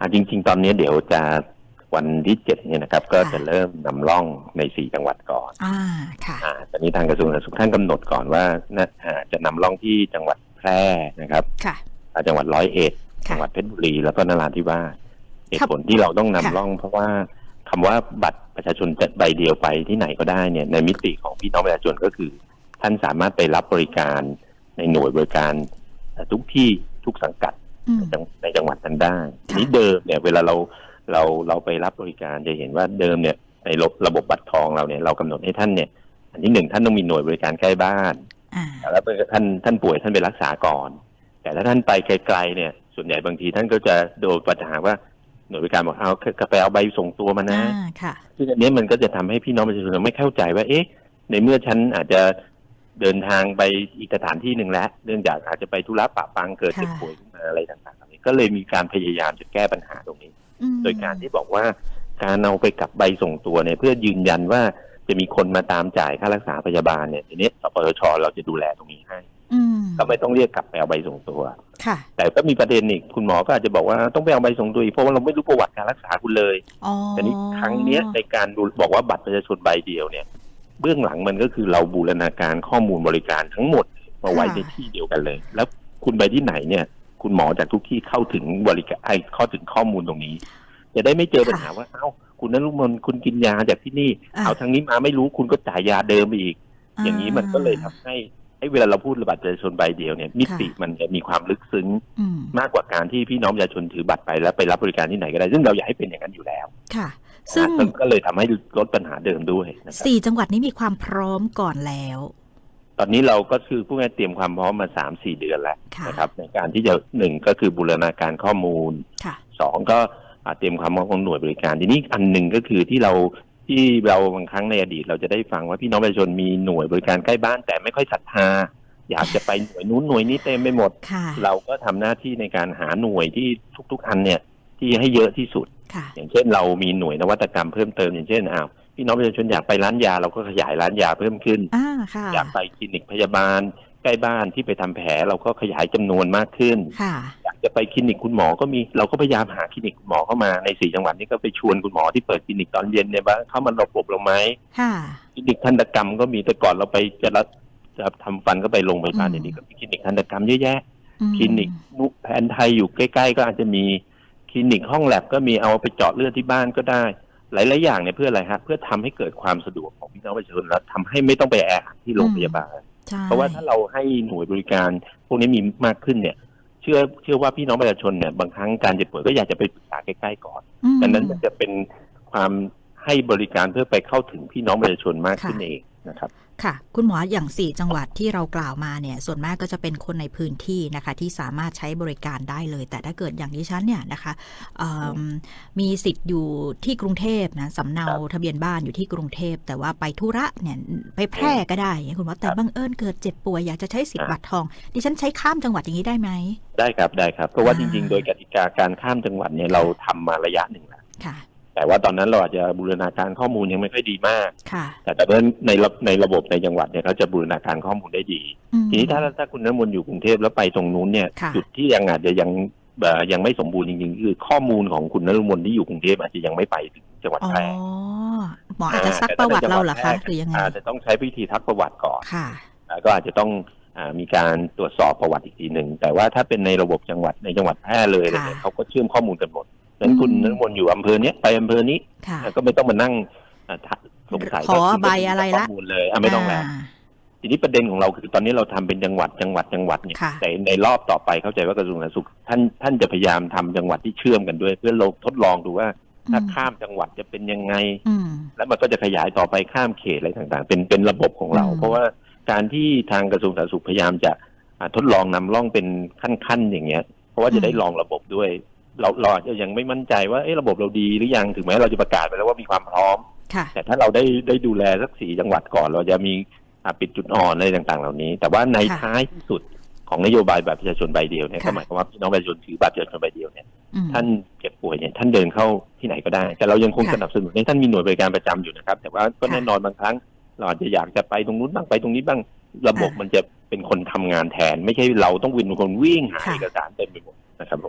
อะจริง ๆ ตอนนี้เดี๋ยวจะวันที่เจ็ดเนี่ยนะครับ ก็ค่ะจะเริ่มนำร่องในสี่จังหวัดก่อนอ่าค่ะอ่าตอนนี้ทางกระทรวงสาธารณสุขท่านกำหนดก่อนว่าน่าอ่าจะนำร่องที่จังหวัดแพร่นะครับ ค่ะอ่าจังหวัดร้อยเอ็ดค่ะจังหวัดเพชรบุรีแล้วก็นราธิวาสเหตุครับผลที่เราต้องนำค่ะร่อง เพราะว่าคำว่าบัตรประชาชนใบเดียวไปที่ไหนก็ได้เนี่ยในมิติของพี่น้องประชาชนก็คือ ท่านสามารถไปรับบริการในหน่วยบริการเอ่อทุกที่ทุกสังกัด ได้ทีค่ะนี้เดิมเนี่ยเวลาเราเราเราไปรับบริการจะเห็นว่าเดิมเนี่ยในระระบบบัตรทองเราเนี่ยเรากำหนดให้ท่านเนี่ย อันที่หนึ่งท่านต้องมีหน่วยบริการใกล้บ้านอ่าแล้วท่านท่านป่วยท่านไปรักษาก่อน แต่ถ้าท่านไปไกลๆเนี่ย ส่วนใหญ่บางทีท่านก็จะโดนปัญหาว่าหน่วยบริการบอกเอากาแฟเอาใบส่งตัวมานะอ่าค่ะซึ่งอันนี้มันก็จะทำให้พี่น้องประชาชนไม่เข้าใจว่า เอ๊ะ ในเมื่อฉันอาจจะเดินทางไปอีกสถานที่หนึ่งแล้ว เนื่องจากอาจจะไปธุระปะปังเกิดค่ะเจ็บป่วยขึ้นมาอะไรต่างๆเหล่านี้ ก็เลยมีการพยายามจะแก้ปัญหาตรงนี้อืมโดยการที่บอกว่าการเอาไปกับใบส่งตัวเนี่ยเพื่อยืนยันว่าจะมีคนมาตามจ่ายค่ารักษาพยาบาลเนี่ยทีนี้สปสชเราจะดูแลตรงนี้ให้อืมก็ไม่ต้องเรียกกลับไปเอาใบส่งตัวค่ะแต่ก็มีประเด็นอีกคุณหมอก็อาจจะบอกว่าต้องไปเอาใบส่งตัวอีกเพราะว่าเราไม่รู้ประวัติการรักษาคุณเลยอ๋อแต่นี้ครั้งเนี้ยในการดูบอกว่าบัตรประชาชนใบเดียวเนี่ย เบื้องหลังมันก็คือเราบูรณาการข้อมูลบริการทั้งหมดมาไว้ในที่เดียวกันเลย แล้วคุณไปที่ไหนเนี่ย คุณหมอจากทุกที่เข้าถึงบริการไอ้เข้าถึงข้อมูลตรงนี้ จะได้ไม่เจอปัญหาว่าเอ้าคุณนั้นลุมนคุณกินยาจากที่นี่อ่าเอาทางนี้มาไม่รู้คุณก็จ่ายยาเดิมไปอีก อย่างนี้มันก็เลยทำให้ไอ้เวลาเราพูดบัตรประชาชนใบเดียวเนี่ยมิติมันจะมีความลึกซึ้งอืมมากกว่าการที่พี่น้องประชาชนถือบัตรไปแล้วไปรับบริการที่ไหนก็ได้ ซึ่งเราอยากให้เป็นอย่างนั้นอยู่แล้ว ค่ะ ซึ่งนะก็เลยทำให้ลดปัญหาเดิมด้วยนะครับสี่จังหวัดนี้มีความพร้อมก่อนแล้ว ตอนนี้เราก็คือผู้งานเตรียมความพร้อมมาสามสี่เดือนแล้วค่ะนะครับ ในการที่จะหนึ่งก็คือบูรณาการข้อมูลค่ะสองก็อ่าเตรียมความพร้อมของหน่วยบริการ ทีนี้อันหนึ่งก็คือที่เราที่เราบางครั้งในอดีต เราจะได้ฟังว่าพี่น้องประชาชนมีหน่วยบริการใกล้บ้าน แต่ไม่ค่อยศรัทธาอยากจะไปหน่วยนู้นหน่วยนี้เต็มไปหมดค่ะเราก็ทำหน้าที่ในการหาหน่วยที่ทุก ๆ อันเนี่ยที่ให้เยอะที่สุดค่ะอย่างเช่นเรามีหน่วยนวัตกรรมเพิ่มเติมอย่างเช่นอ้าว พี่น้องประชาชนอยากไปร้านยาเราก็ขยายร้านยาเพิ่มขึ้น อ่าค่ะอยากไปคลินิกพยาบาล ใกล้บ้านที่ไปทำแผลเราก็ขยายจำนวนมากขึ้น ค่ะ อยากจะไปคลินิกคุณหมอก็มีเราก็พยายามหาคลินิกคุณหมอเข้ามาในสี่จังหวัดนี้ก็ไปชวนคุณหมอที่เปิดคลินิกตอนเย็นเนี่ยว่าเข้ามาระบบเราไหมค่ะคลินิกทันตกรรมก็มีแต่ก่อนเราไปจะรับจะทำฟันก็ไปโรงพยาบาลอืมเดี๋ยวนี้ก็มีคลินิกทันตกรรมเยอะแยะอืมคลินิกนุแผนไทยอยู่ใกล้ ๆ ก็อาจจะมีคลินิกห้องแลบก็มีเอาไปเจาะเลือดที่บ้านก็ได้ หลาย ๆ อย่างเนี่ยเพื่ออะไรฮะ เพื่อทำให้เกิดความสะดวกของพี่น้องประชาชนแล้วทำให้ไม่ต้องไปแออัดที่โรงพยาบาลใช่เพราะว่าถ้าเราให้หน่วยบริการ พวกนี้มีมากขึ้นเนี่ย เชื่อเชื่อว่าพี่น้องประชาชนเนี่ยบางครั้งการเจ็บป่วยก็อยากจะไปปรึกษาใกล้ ๆ ก่อนอืมดังนั้นมันจะเป็นความให้บริการเพื่อไปเข้าถึงพี่น้องประชาชนมากขึ้นค่ะเอง นะครับ ค่ะ คุณหมออย่างสี่จังหวัดที่เรากล่าวมาเนี่ย ส่วนมากก็จะเป็นคนในพื้นที่นะคะ ที่สามารถใช้บริการได้เลย แต่ถ้าเกิดอย่างดิฉันเนี่ยนะคะเอิ่มมีสิทธิ์อยู่ที่กรุงเทพนะสำเนาครับทะเบียนบ้านอยู่ที่กรุงเทพ แต่ว่าไปธุระเนี่ยไปแพร่ก็ได้อย่างคุณหมอแต่ครับบังเอิญเกิดเจ็บป่วยอยากจะใช้สิทธิ์อ่าบัตรทอง ดิฉันใช้ข้ามจังหวัดอย่างนี้ได้ไหมได้ครับได้ครับ เพราะว่าอ่าจริง ๆ โดยกติกาการข้ามจังหวัดเนี่ยเราทำมาระยะหนึ่งแล้วค่ะ แต่ว่าตอนนั้นเราอาจจะบูรณาการข้อมูลยังไม่ค่อยดีมาก ค่ะ แต่แต่เพิ่นในระในระบบในจังหวัดเนี่ยเขาจะบูรณาการข้อมูลได้ดี อืม ทีนี้ถ้าถ้าคุณน้ำมนต์อยู่กรุงเทพแล้วไปตรงนู้นเนี่ยค่ะ จุดที่ยังอาจจะยังเอ่อยังไม่สมบูรณ์จริงๆคือข้อมูลของคุณนรมนที่อยู่กรุงเทพอาจจะยังไม่ไปถึงจังหวัดอ๋อแพร่หมออาจจะซักประวัติเราเหรอคะหรือยังไง อาจจะต้องใช้พิธีทักประวัติก่อน ค่ะแล้วก็อาจจะต้องอามีการตรวจสอบประวัติอีกทีหนึ่ง แต่ว่าถ้าเป็นในระบบจังหวัดในจังหวัดแพร่เลยอะไรเนี่ยค่ะ เขาก็เชื่อมข้อมูลกันหมด นั้นคุณอืมนรมนอยู่อำเภอเนี้ยไปอำเภอนี้ค่ะก็ไม่ต้องมานั่งอ่าทักสงสัยขอว่าคุณใบอะไรละข้อมูลเลยอะไม่ต้องแล้วาทีนี้ประเด็นของเราคือตอนนี้เราทำเป็นจังหวัดจังหวัดจังหวัดเนี่ยค่ะแต่ในรอบต่อไปเข้าใจว่ากระทรวงสาธารณสุขท่านท่านจะพยายามทำจังหวัดที่เชื่อมกันด้วย เพื่อเราทดลองดูว่าถ้าอืมข้ามจังหวัดจะเป็นยังไงอืมแล้วมันก็จะขยายต่อไปข้ามเขตอะไรต่างๆ เป็นเป็นระบบของเราอืมเพราะว่าการที่ทางกระทรวงสาธารณสุขพยายามจะอ่าทดลองนำร่องเป็นขั้นๆอย่างเงี้ย เพราะว่าจะได้ลองระบบด้วย เราเราอาจจะยังไม่มั่นใจว่าเอ๊ะระบบเราดีหรือยังถึงแม้เราจะประกาศไปแล้วว่ามีความพร้อม ค่ะ แต่ถ้าเราได้ได้ดูแลสักสี่จังหวัดก่อน เราจะมีอ่าปิดจุดอ่อนอะไรต่างๆ เหล่านี้ แต่ว่าในค่ะท้ายที่สุดของนโยบายบัตรประชาชนใบเดียวเนี่ยค่ะ ก็หมายความว่าพี่น้องประชาชนถือบัตรประชาชนใบเดียวเนี่ยอืม ท่านเจ็บป่วยเนี่ยท่านเดินเข้าที่ไหนก็ได้ แต่เรายังคงค่ะสนับสนุนให้ท่านมีหน่วยบริการประจำอยู่นะครับ แต่ว่าก็ค่ะแน่นอนบางครั้ง เราอาจจะอยากจะไปตรงนู้นบ้างไปตรงนี้บ้างระบบค่ะมันจะเป็นคนทำงานแทน ไม่ใช่เราต้องวินเป็นคนวิ่งหาค่ะ เอกสารเต็มไปหมดนะครับผม